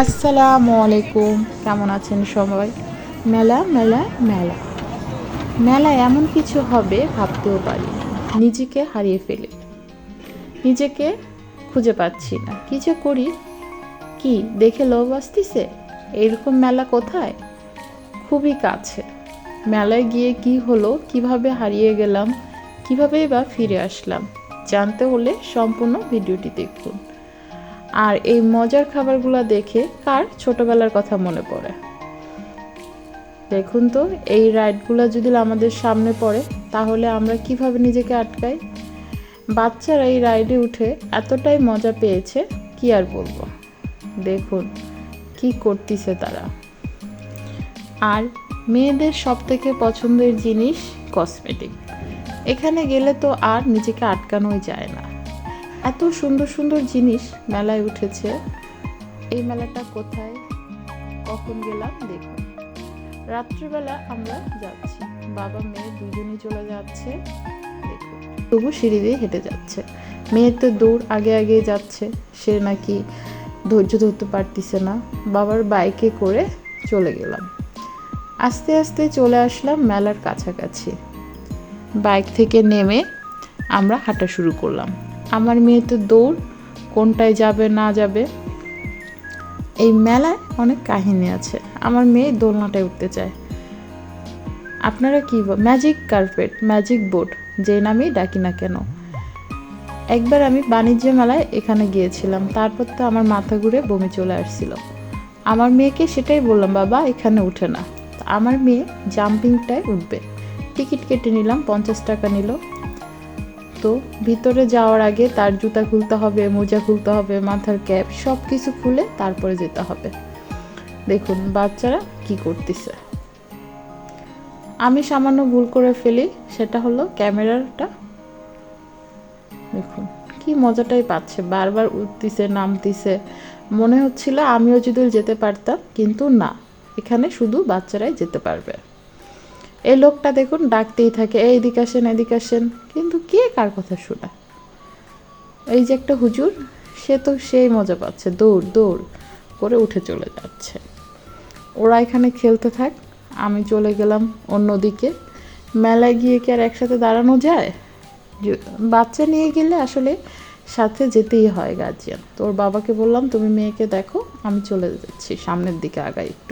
আসসালামু আলাইকুম। কেমন আছেন সবাই? মেলা মেলা মেলা। মেলা এমন কিছু হবে ভাবতেও পারি নিজেকে হারিয়ে ফেলে। নিজেকে খুঁজে পাচ্ছি না। কি যে করি? কি দেখে লোভ আসতিছে? এরকম মেলা কোথায়? খুবই কাছে। মেলায় গিয়ে কি হলো? কীভাবে হারিয়ে গেলাম? কীভাবে বা ফিরে আসলাম? জানতে হলে সম্পূর্ণ ভিডিওটি দেখুন। আর এই মজার খাবারগুলো দেখে কার ছোটবেলার কথা মনে পড়ে? দেখুন তো, এই রাইডগুলো যদি আমাদের সামনে পড়ে, তাহলে আমরা কীভাবে নিজেকে আটকাই? বাচ্চারা এই রাইডে উঠে এতটাই মজা পেয়েছে, কি আর বলব? দেখুন, কি করতেছে তারা। আর মেয়েদের সব থেকে পছন্দের জিনিস কসমেটিক এখানে গেলে তো আর নিজেকে আটকানোই যায় না। এত সুন্দর সুন্দর জিনিস মেলায় উঠেছে। এই মেলাটা কোথায়? কখন গেলাম দেখুন। রাত্রিবেলা আমরা যাচ্ছি। বাবা, মেয়ে দুজনই চলে যাচ্ছে। তবু সিঁড়ি দিয়ে হেঁটে যাচ্ছে। মেয়ের তো দৌড় আগে আগে যাচ্ছে। সে নাকি ধৈর্য ধরতে পারতিছে না। বাবার বাইকে করে চলে গেলাম। আস্তে আস্তে চলে আসলাম মেলার কাছাকাছি। বাইক থেকে নেমে আমরা হাঁটা শুরু করলাম। আমার মেয়ে তো দৌড়, কোনটায় যাবে, না যাবে। এই মেলায় অনেক কাহিনী আছে। আমার মেয়ে দোলনাটায় উঠতে চায়। আপনারা কি ম্যাজিক কার্পেট ম্যাজিক বোর্ড যে নামেই ডাকি না কেন? একবার আমি বাণিজ্য মেলায় এখানে গিয়েছিলাম। তারপর তো আমার মাথা ঘুরে বমি চলে আসছিল। আমার মেয়েকে সেটাই বললাম, বাবা, এখানে উঠে না। আমার মেয়ে জাম্পিংটায় উঠবে। টিকিট কেটে নিলাম, পঞ্চাশ টাকা নিল। তো ভিতরে যাওয়ার আগে তার জুতা খুলতে হবে, মোজা খুলতে হবে, মাথার ক্যাপ সব কিছু খুলে তারপরে যেতে হবে। দেখুন, বাচ্চারা কি করতেছে। আমি সামান্য ভুল করে ফেলি, সেটা হলো ক্যামেরাটা। দেখুন, কি মজাটাই পাচ্ছে, বারবার উঠতিছে, নামতিছে। মনে হচ্ছিল আমিও যদি যেতে পারতাম, কিন্তু না, এখানে শুধু বাচ্চারাই যেতে পারবে। এই লোকটা দেখুন ডাকতেই থাকে, এই এদিকে আসেন এদিকে আসেন। কিন্তু কে কার কথা শোনায় এই যে একটা হুজুর, সে তো সেই মজা পাচ্ছে, দৌড় দৌড় করে উঠে চলে যাচ্ছে। ওরা এখানে খেলতে থাক, আমি চলে গেলাম অন্যদিকে। মেলায় গিয়ে কি আর একসাথে দাঁড়ানো যায়? বাচ্চা নিয়ে গেলে আসলে সাথে যেতেই হয় গার্জিয়ান তোর বাবাকে বললাম, তুমি মেয়েকে দেখো, আমি চলে যাচ্ছি, সামনের দিকে আগাই একটু।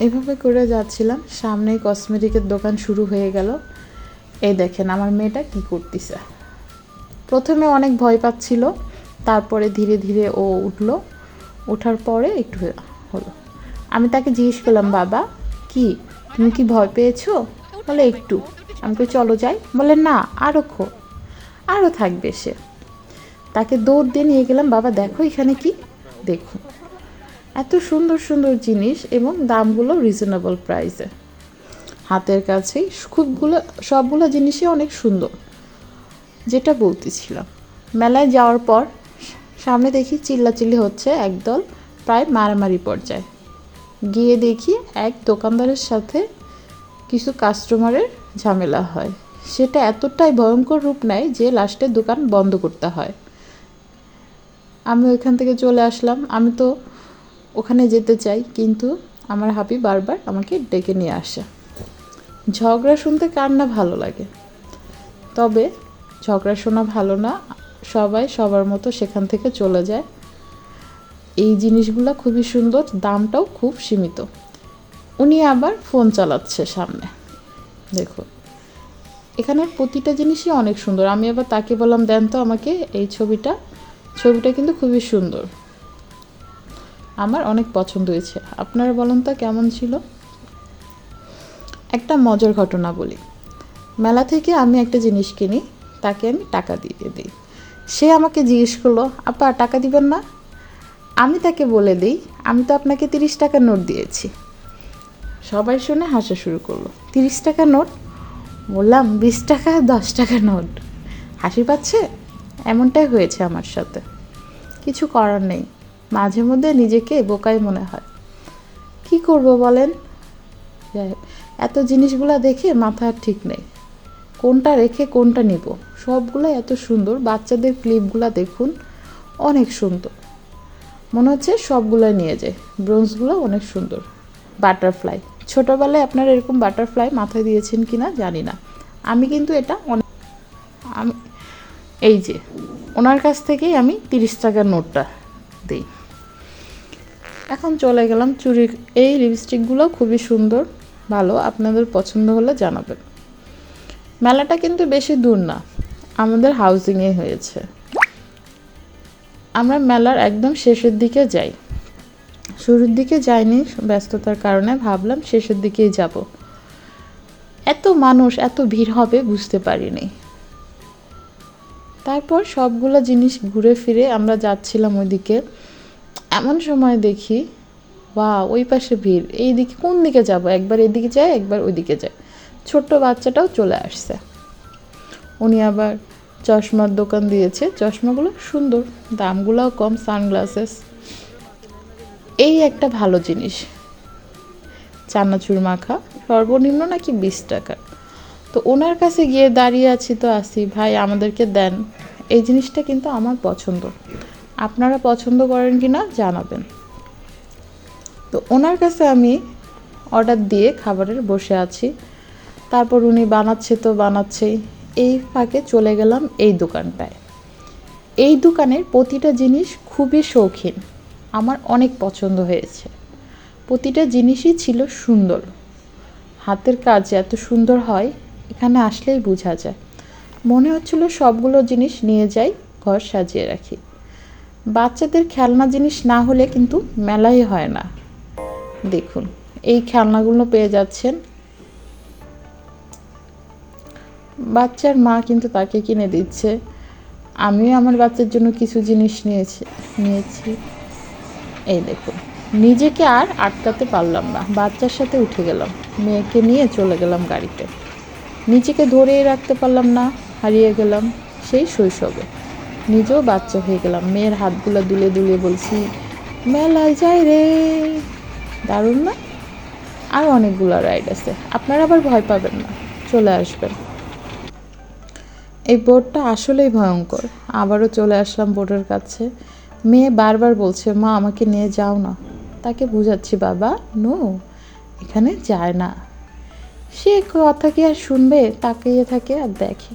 এভাবে করে যাচ্ছিলাম, সামনেই কসমেটিকের দোকান শুরু হয়ে গেল। এই দেখেন আমার মেয়েটা কি করতেছে। প্রথমে অনেক ভয় পাচ্ছিল, তারপরে ধীরে ধীরে ও উঠল। ওঠার পরে একটু হলো। আমি তাকে জিজ্ঞেস করলাম, বাবা, কি? তুমি কি ভয় পেয়েছ? বলে, একটু। আমি তো চলো যাই। বলে, না আরও খো আরও থাকবে সে। তাকে দৌড় দিয়ে নিয়ে গেলাম, বাবা, দেখো এখানে কি? দেখুন এত সুন্দর সুন্দর জিনিস এবং দামগুলো রিজনেবল প্রাইসে হাতের কাছেই খুবগুলো, সবগুলো জিনিসই অনেক সুন্দর, যেটা বলতেছিলাম। মেলায় যাওয়ার পর সামনে দেখি চিল্লাচিল্লি হচ্ছে একদল প্রায় মারামারি পর্যায়ে। গিয়ে দেখি এক দোকানদারের সাথে কিছু কাস্টমারের ঝামেলা হয়। সেটা এতটাই ভয়ঙ্কর রূপ নেয় যে লাস্টে দোকান বন্ধ করতে হয়। আমি ওইখান থেকে চলে আসলাম। আমি তো ওখানে যেতে চাই, কিন্তু আমার হাবি বারবার আমাকে ডেকে নিয়ে আসে। ঝগড়া শুনতে কার না ভালো লাগে? তবে ঝগড়া শোনা ভালো না, সবাই সবার মতো সেখান থেকে চলে যায়। এই জিনিসগুলো খুবই সুন্দর, দামটাও খুব সীমিত। উনি আবার ফোন চালাচ্ছে সামনে। দেখুন এখানে প্রতিটা জিনিসই অনেক সুন্দর। আমি আবার তাকে বললাম, দেন তো আমাকে এই ছবিটা। ছবিটা কিন্তু খুবই সুন্দর। আমার অনেক পছন্দ হয়েছে। আপনারা বলুন তো কেমন ছিল? একটা মজার ঘটনা বলি। মেলা থেকে আমি একটা জিনিস কিনি, তাকে আমি টাকা দিয়ে দিই। সে আমাকে জিজ্ঞেস করল, আপা, টাকা দিবেন না? আমি তাকে বলে দিই, আমি তো আপনাকে তিরিশ টাকা নোট দিয়েছি। সবাই শুনে হাসা শুরু করল, তিরিশ টাকা নোট? বললাম, বিশ টাকা, দশ টাকা নোট। হাসি পাচ্ছে? এমনটাই হয়েছে আমার সাথে। কিছু করার নেই। মাঝে মধ্যে নিজেকে বোকাই মনে হয়। কি করব বলেন? এত জিনিসগুলো দেখে মাথা ঠিক নেই। কোনটা রেখে কোনটা নিব? সবগুলো এত সুন্দর, বাচ্চাদের ক্লিপগুলো দেখুন, অনেক সুন্দর। মনে হচ্ছে সবগুলো নিয়ে যায় ব্রোঞ্জগুলো অনেক সুন্দর। বাটারফ্লাই, ছোটোবেলায় আপনারা এরকম বাটারফ্লাই মাথায় দিয়েছেন কি না জানি না। আমি কিন্তু এটা অনেক আমি, এই যে, ওনার কাছ থেকেই আমি তিরিশ টাকার নোটটা দিই। এখন চলে গেলাম চুরি এই লিপস্টিকগুলো খুবই সুন্দর, ভালো, আপনাদের পছন্দ হলে জানাবেন। মেলাটা কিন্তু বেশি দূর না, আমাদের হাউজিংয়ে হয়েছে। আমরা মেলার একদম শেষের দিকে যাই। শুরুর দিকে যাইনি, ব্যস্ততার কারণে ভাবলাম শেষের দিকেই যাব। এত মানুষ, এত ভিড় হবে বুঝতে পারিনি। তারপর সবগুলো জিনিস ঘুরে ফিরে আমরা যাচ্ছিলাম ওইদিকে। এমন সময় দেখি বা ওই পাশে ভিড়। এই দিকে কোন দিকে যাব? একবার এদিকে যায়, একবার ওইদিকে যায়। ছোট্ট বাচ্চাটাও চলে আসছে। উনি আবার চশমার দোকান দিয়েছে। চশমাগুলো সুন্দর, দামগুলোও কম, সানগ্লাসেস। এই একটা ভালো জিনিস। চানাচুর মাখা, সর্বনিম্ন নাকি বিশ টাকা। তো ওনার কাছে গিয়ে দাঁড়িয়ে আছি তো আসি ভাই, আমাদেরকে দেন। এই জিনিসটা কিন্তু আমার পছন্দ। আপনারা পছন্দ করেন কি না জানাবেন। তো ওনার কাছে আমি অর্ডার দিয়ে খাবারের বসে আছি। তারপর উনি বানাচ্ছে তো বানাচ্ছেই। এই ফাঁকে চলে গেলাম এই দোকানটায়। এই দোকানের প্রতিটা জিনিস খুবই শৌখিন। আমার অনেক পছন্দ হয়েছে। প্রতিটা জিনিসই ছিল সুন্দর। হাতের কাজ এত সুন্দর হয়, এখানে আসলেই বোঝা যায়। মনে হচ্ছিল সবগুলো জিনিস নিয়ে যাই, ঘর সাজিয়ে রাখি। বাচ্চাদের খেলনা জিনিস না হলে কিন্তু মেলাই হয় না। দেখুন, এই খেলনাগুলো পেয়ে যাচ্ছেন। বাচ্চার মা কিন্তু তাকে কিনে দিচ্ছে। আমিও আমার বাচ্চার জন্য কিছু জিনিস নিয়েছি নিয়েছি। এই দেখুন, নিজেকে আর আটকাতে পারলাম না। বাচ্চার সাথে উঠে গেলাম, মেয়েকে নিয়ে চলে গেলাম গাড়িতে। নিজেকে ধরেই রাখতে পারলাম না, হারিয়ে গেলাম সেই শৈশবে। নিজেও বাচ্চা হয়ে গেলাম। মেয়ের হাতগুলো দুলে দুলে বলছি, মেলায় যাই রে। দারুণ না? আর অনেকগুলো রাইড আছে। আপনারা আবার ভয় পাবেন না। চলে আসবেন। এই বোর্ডটা আসলেই ভয়ঙ্কর। আবারও চলে আসলাম বোর্ডের কাছে। মেয়ে বারবার বলছে, মা, আমাকে নিয়ে যাও না। তাকে বুঝাচ্ছি, বাবা নো এখানে যায় না। সে কথা কি আর শুনবে? তাকিয়ে থাকে আর দেখে।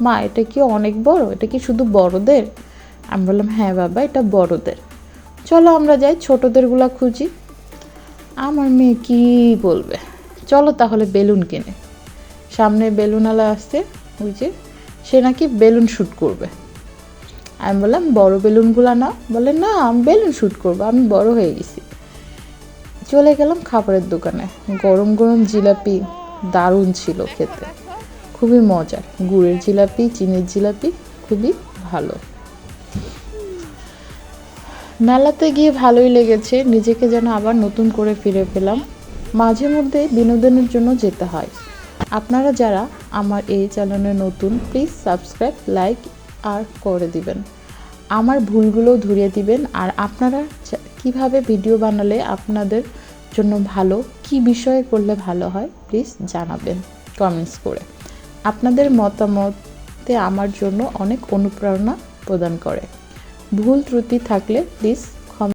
মা, এটা কি অনেক বড়? এটা কি শুধু বড়দের? আমি বললাম হ্যাঁ বাবা, এটা বড়দের। চলো আমরা যাই, ছোটদেরগুলা খুঁজি। আমার মেয়ে কি বলবে? চলো তাহলে বেলুন কিনে। সামনে বেলুনওয়ালা আসছে, ওই যে, সে নাকি বেলুন শ্যুট করবে। আমি বললাম, বড় বেলুনগুলো না বলে, না, আমি বেলুন শ্যুট করব, আমি বড় হয়ে গেছি। চলে গেলাম খাবারের দোকানে। গরম গরম জিলাপি দারুণ ছিল খেতে। খুবই মজার। গুড়ের জিলাপি, চিনির জিলাপি খুবই ভালো। মেলাতে গিয়ে ভালোই লেগেছে, নিজেকে যেন আবার নতুন করে ফিরে পেলাম। মাঝে মধ্যে বিনোদনের জন্য যেতে হয়। আপনারা যারা আমার এই চ্যানেলে নতুন প্লিজ সাবস্ক্রাইব লাইক আর করে দিবেন। আমার ভুলগুলো ধরিয়ে দিবেন। আর আপনারা কীভাবে ভিডিও বানালে আপনাদের জন্য ভালো, কি বিষয়ে করলে ভালো হয় প্লিজ জানাবেন কমেন্টস করে। আপনাদের মতামতে আমার জন্য অনেক অনুপ্রেরণা প্রদান করে। ভুল ত্রুটি থাকলে প্লিজ